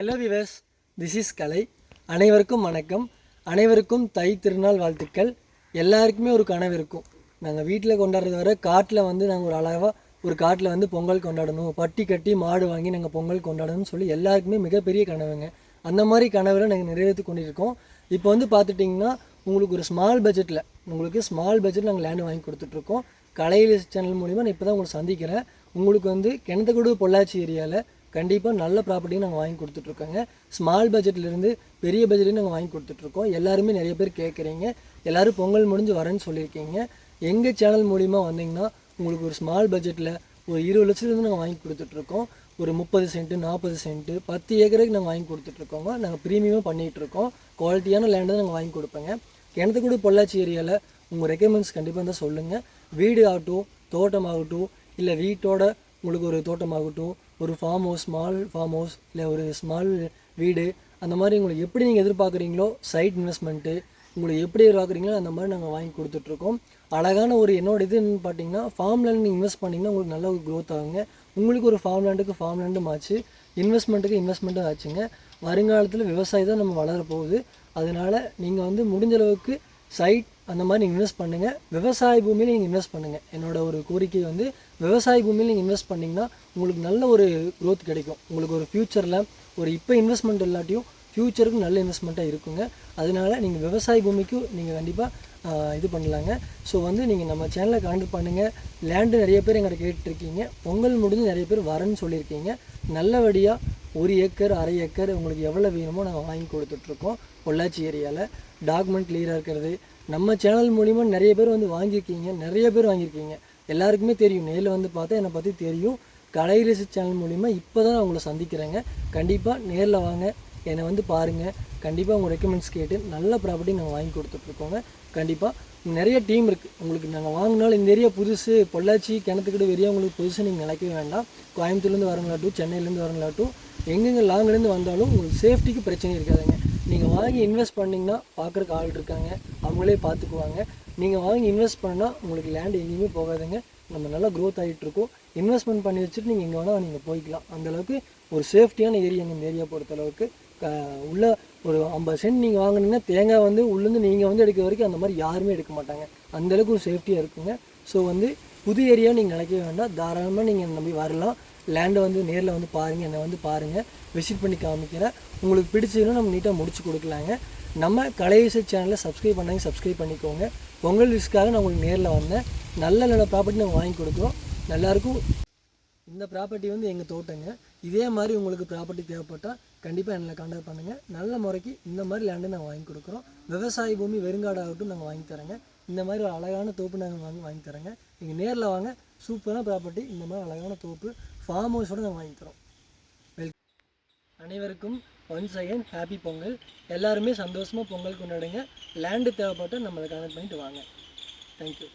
Hello viewers this is Kalai அனைவருக்கும் வணக்கம். அனைவருக்கும் தை திருநாள் வாழ்த்துக்கள். எல்லாருக்குமே ஒரு கனவு இருக்கும். நாங்கள் வீட்டில் கொண்டாடுறத வர காட்டில் வந்து நாங்கள் ஒரு அழகாக ஒரு காட்டில் வந்து பொங்கல் கொண்டாடணும். பட்டி கட்டி மாடு வாங்கி நாங்கள் பொங்கல் கொண்டாடணும்னு சொல்லி எல்லாருக்குமே மிகப்பெரிய கனவுங்க. அந்த மாதிரி கனவுல நாங்கள் நிறைவேற்றி கொண்டிருக்கோம். இப்போ வந்து பார்த்துட்டிங்கன்னா உங்களுக்கு ஒரு ஸ்மால் பட்ஜெட்டில் உங்களுக்கு ஸ்மால் பட்ஜெட் நாங்கள் லேண்டு வாங்கி கொடுத்துட்ருக்கோம். கலையில் சேனல் மூலிமா நான் இப்போ தான் உங்களை சந்திக்கிறேன். உங்களுக்கு வந்து கிணத்துக்கூடு பொள்ளாச்சி ஏரியாவில் கண்டிப்பாக நல்ல ப்ராப்பர்ட்டியும் நாங்கள் வாங்கி கொடுத்துட்ருக்கோங்க. ஸ்மால் பட்ஜெட்லேருந்து பெரிய பட்ஜெட்லையும் நாங்கள் வாங்கி கொடுத்துட்ருக்கோம். எல்லாருமே நிறைய பேர் கேட்குறீங்க எல்லோரும் பொங்கல் முடிஞ்சு வரேன்னு சொல்லியிருக்கீங்க. எங்கள் சேனல் மூலிமா வந்தீங்கன்னா உங்களுக்கு ஒரு ஸ்மால் பட்ஜெட்டில் ஒரு இருபது லட்சத்துலேருந்து நாங்கள் வாங்கி கொடுத்துட்ருக்கோம். ஒரு முப்பது சென்ட்டு நாற்பது சென்ட்டு பத்து ஏக்கருக்கு நாங்கள் வாங்கி கொடுத்துட்ருக்கோங்க. நாங்கள் ப்ரீமியமாக பண்ணிகிட்ருக்கோம். குவாலிட்டியான லேண்டை தான் நாங்கள் வாங்கி கொடுப்பேங்க. கிணத்துக்கூட பொள்ளாச்சி ஏரியாவில் உங்கள் ரெக்கமெண்ட்ஸ் கண்டிப்பாக இருந்தால் சொல்லுங்கள் வீடு ஆகட்டும் தோட்டமாகட்டும் இல்லை வீட்டோட உங்களுக்கு ஒரு தோட்டமாகட்டும் ஒரு farm house small farm house இல்லை ஒரு ஸ்மால் வீடு அந்த மாதிரி உங்களுக்கு எப்படி நீங்கள் எதிர்பார்க்குறீங்களோ சைட் இன்வெஸ்ட்மெண்ட்டு உங்களுக்கு எப்படி எதிர்பார்க்குறீங்களோ அந்த மாதிரி நாங்கள் வாங்கி கொடுத்துட்ருக்கோம். அழகான ஒரு என்னோட இதுன்னு பார்த்தீங்கன்னா ஃபார்ம் லேண்ட் நீங்கள் இன்வெஸ்ட் பண்ணிங்கன்னா உங்களுக்கு நல்ல ஒரு க்ரோத் ஆகுங்க. உங்களுக்கு ஒரு ஃபார்ம் லேண்டுக்கு ஃபார்ம் லேண்டும் ஆச்சு இன்வெஸ்ட்மெண்ட்டுக்கு இன்வெஸ்ட்மெண்ட்டும் ஆச்சுங்க. வருங்காலத்தில் விவசாயம் தான் நம்ம வளர போகுது அதனால் நீங்கள் வந்து முடிஞ்ச அளவுக்கு சைட் அந்த மாதிரி நீங்கள் இன்வெஸ்ட் பண்ணுங்கள் விவசாய பூமியில் நீங்கள் இன்வெஸ்ட் பண்ணுங்கள் என்னோட ஒரு கோரிக்கை வந்து விவசாய பூமியில் நீங்கள் இன்வெஸ்ட் பண்ணிங்கன்னா உங்களுக்கு நல்ல ஒரு க்ரோத் கிடைக்கும். உங்களுக்கு ஒரு ஃப்யூச்சரில் ஒரு இப்போ இன்வெஸ்ட்மெண்ட் இல்லாட்டியும் ஃப்யூச்சருக்கு நல்ல இன்வெஸ்ட்மெண்ட்டாக இருக்குங்க. அதனால நீங்கள் விவசாய பூமிக்கும் நீங்கள் கண்டிப்பாக இது பண்ணலாங்க. ஸோ வந்து நீங்கள் நம்ம சேனலை கான்டெக்ட் பண்ணுங்கள் லேண்டு நிறைய பேர் எங்கிட்ட கேட்டுருக்கீங்க பொங்கல் முடிஞ்சு நிறைய பேர் வரேன்னு சொல்லியிருக்கீங்க. நல்லபடியாக ஒரு ஏக்கர் அரை ஏக்கர் உங்களுக்கு எவ்வளோ வேணுமோ நாங்கள் வாங்கி கொடுத்துட்ருக்கோம் பொள்ளாச்சி ஏரியாவில் டாக்குமெண்ட் கிளியராக இருக்கிறது. நம்ம சேனல் மூலிமா நிறைய பேர் வந்து வாங்கியிருக்கீங்க நிறைய பேர் வாங்கியிருக்கீங்க. எல்லாருக்குமே தெரியும். நேரில் வந்து பார்த்தா என்னை பற்றி தெரியும். கலைரசி சேனல் மூலிமா இப்போ தான் நான் உங்களை சந்திக்கிறேங்க. கண்டிப்பாக நேரில் வாங்க. என்னை வந்து பாருங்கள் கண்டிப்பாக உங்கள் ரெக்கமெண்ட்ஸ் கேட்டு நல்ல ப்ராப்பர்ட்டி நாங்கள் வாங்கி கொடுத்துட்ருக்கோங்க. கண்டிப்பாக நிறைய டீம் இருக்குது உங்களுக்கு நாங்கள் வாங்கினாலும் இந்த ஏரியா புதுசு பொள்ளாச்சி கிணத்துக்கிட்ட வெறியா உங்களுக்கு புதுசு நீங்கள் நினைக்கவே வேண்டாம். கோயம்புத்தூர்லேருந்து வரங்களாட்டும் சென்னையிலேருந்து வரங்களாட்டும் எங்கெங்கே லாங்லேருந்து வந்தாலும் உங்களுக்கு சேஃப்டிக்கு பிரச்சனை இருக்காதுங்க. நீங்கள் வாங்கி இன்வெஸ்ட் பண்ணிங்கன்னா பார்க்குறக்கு ஆள் இருக்காங்க. அவங்களே பார்த்துக்குவாங்க நீங்கள் வாங்கி இன்வெஸ்ட் பண்ணால் உங்களுக்கு லேண்டு எங்கேயுமே போகாதுங்க. நம்ம நல்லா க்ரோத் ஆகிட்டு இருக்கோம். இன்வெஸ்ட்மெண்ட் பண்ணி வச்சுட்டு நீங்கள் எங்கே வேணால் நீங்கள் போய்க்கலாம். அந்தளவுக்கு ஒரு சேஃப்டியான ஏரியா இந்த ஏரியா பொறுத்தளவுக்கு உள்ள ஒரு ஐம்பது சென்ட் நீங்கள் வாங்குனீங்கன்னா தேங்காய் வந்து உள்ளேருந்து நீங்கள் வந்து எடுக்கிற வரைக்கும் அந்த மாதிரி யாருமே எடுக்க மாட்டாங்க. அந்தளவுக்கு ஒரு சேஃப்டியாக இருக்குங்க. ஸோ வந்து புது ஏரியா நீங்கள் நினைக்க வேண்டாம். தாராளமாக நீங்கள் நம்பி வரலாம். லேண்டை வந்து நேரில் வந்து பாருங்கள் என்னை வந்து பாருங்கள் விசிட் பண்ணி காமிக்கிறேன். உங்களுக்கு பிடிச்சதுன்னா நம்ம நீட்டாக முடிச்சு கொடுக்கலாங்க. நம்ம கலையசை சேனலை சப்ஸ்கிரைப் பண்ணாங்க சப்ஸ்கிரைப் பண்ணிக்கோங்க. பொங்கல் ரிஸ்க்காக நான் உங்களுக்கு நேரில் வந்தேன். நல்ல நல்ல ப்ராப்பர்ட்டி நாங்கள் வாங்கி கொடுக்குறோம். எல்லாருக்கும் இந்த ப்ராப்பர்ட்டி வந்து எங்கள் தோட்டங்க. இதே மாதிரி உங்களுக்கு ப்ராப்பர்ட்டி தேவைப்பட்டால் கண்டிப்பாக என்னை கான்டாக்ட் பண்ணுங்கள் நல்ல முறைக்கு இந்த மாதிரி லேண்டு நாங்கள் வாங்கி கொடுக்குறோம். விவசாய பூமி வெறுங்காடாகட்டும் நாங்கள் வாங்கி தரேங்க. இந்த மாதிரி ஒரு அழகான தோப்பு நாங்கள் வாங்கி வாங்கி தரேங்க. நீங்கள் நேரில் வாங்க. சூப்பரான ப்ராப்பர்ட்டி இந்த மாதிரி அழகான தோப்பு ஃபார்ம் ஹவுஸோடு நாங்கள் வாங்கி தரோம். அனைவருக்கும் ஒன்ஸ் அகைன் ஹாப்பி பொங்கல். எல்லாருமே சந்தோஷமாக பொங்கல் கொண்டாடுங்க. லேண்டு தேவைப்பட்டால் நம்மளை கனெக்ட் பண்ணிட்டு வாங்க. தேங்க்யூ